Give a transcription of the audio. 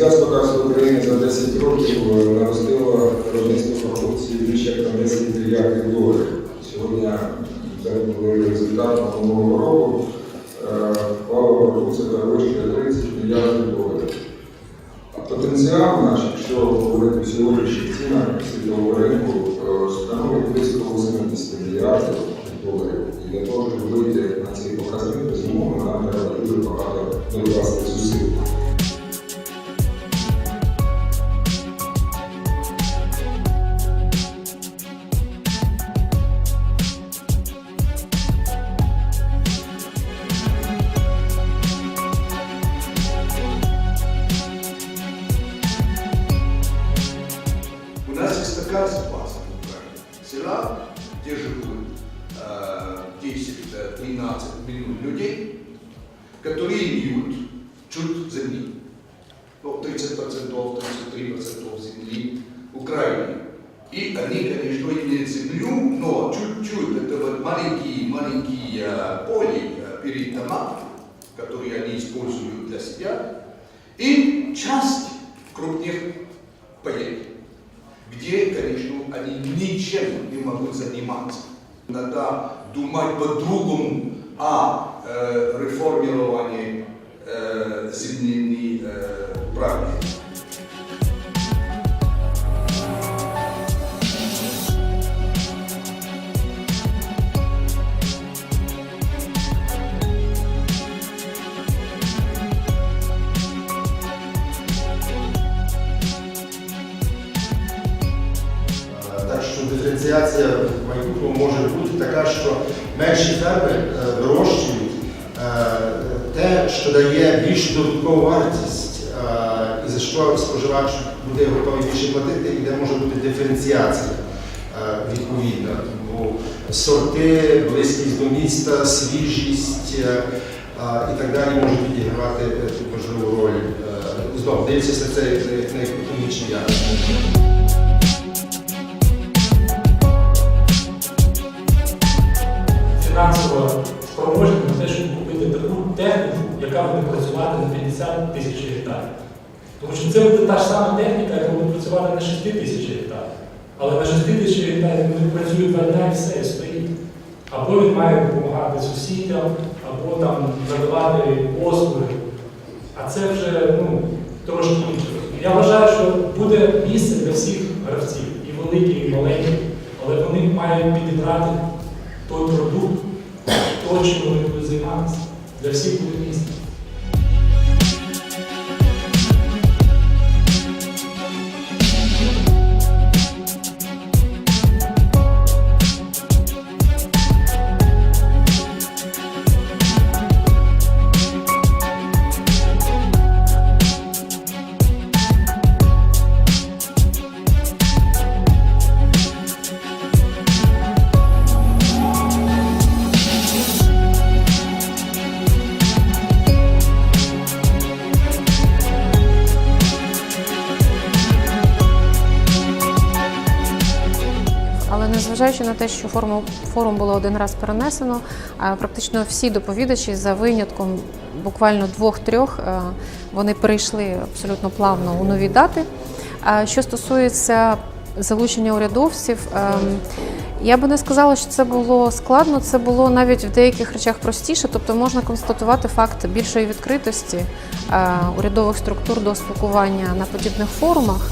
Зв'язку касу України за 10 років е, наростило виробництво продукції більше як на 10 мільярдів доларів. Сьогодні результат минулого року е, впала продукція перевищує 30 мільярдів доларів. А Потенціал наш, якщо говорити сьогодні цінах світового ринку, е, становить близько 80 мільярдів доларів. І для того, щоб вийти на ці показники, безумовно, нам треба дуже багато власних зусиль. В Украине. Села, где живут э, 10-13 миллионов людей, которые имеют чуть земли. Ну, 30%, 33% земли Украины. И они, конечно, имеют землю, но чуть-чуть, это вот маленькие-маленькие э, поли э, перед домами, которые они используют для себя, и часть крупных полей где, конечно, они ничем не могут заниматься. Надо думать по-другому о диференціація в майбутньому може бути така, що менші ферми е, вирощують е, те, що дає більшу додаткову вартість, е, і за що споживач буде готовий більше платити, і де може бути диференціація відповідна. Бо сорти, близькість до міста, свіжість і так далі можуть відігравати важливу роль. Знову дивлячись на це як на економічні якості. Фінансово спроможні на те, щоб купити таку техніку, яка буде працювати на 50 тисяч гектарів. Тому що це буде та ж сама техніка, яка буде працювати на 6 тисяч гектарів. Але на 6 тисяч гектарів він працює два дня і все, і стоїть. Або він має допомагати сусідам, або там задавати послуги. А це вже ну, трошки інше. Я вважаю, що буде місце для всіх гравців, і великі, і маленькі, але вони мають підібрати той продукт, то, чим вони будуть займатися. Для всіх буде. Але незважаючи на те, що форум, форум було один раз перенесено, практично всі доповідачі за винятком буквально двох-трьох е, вони перейшли абсолютно плавно у нові дати. Що стосується залучення урядовців, ем, я би не сказала, що це було складно. Це було навіть в деяких речах простіше, тобто можна констатувати факт більшої відкритості е, урядових структур до спілкування на подібних форумах.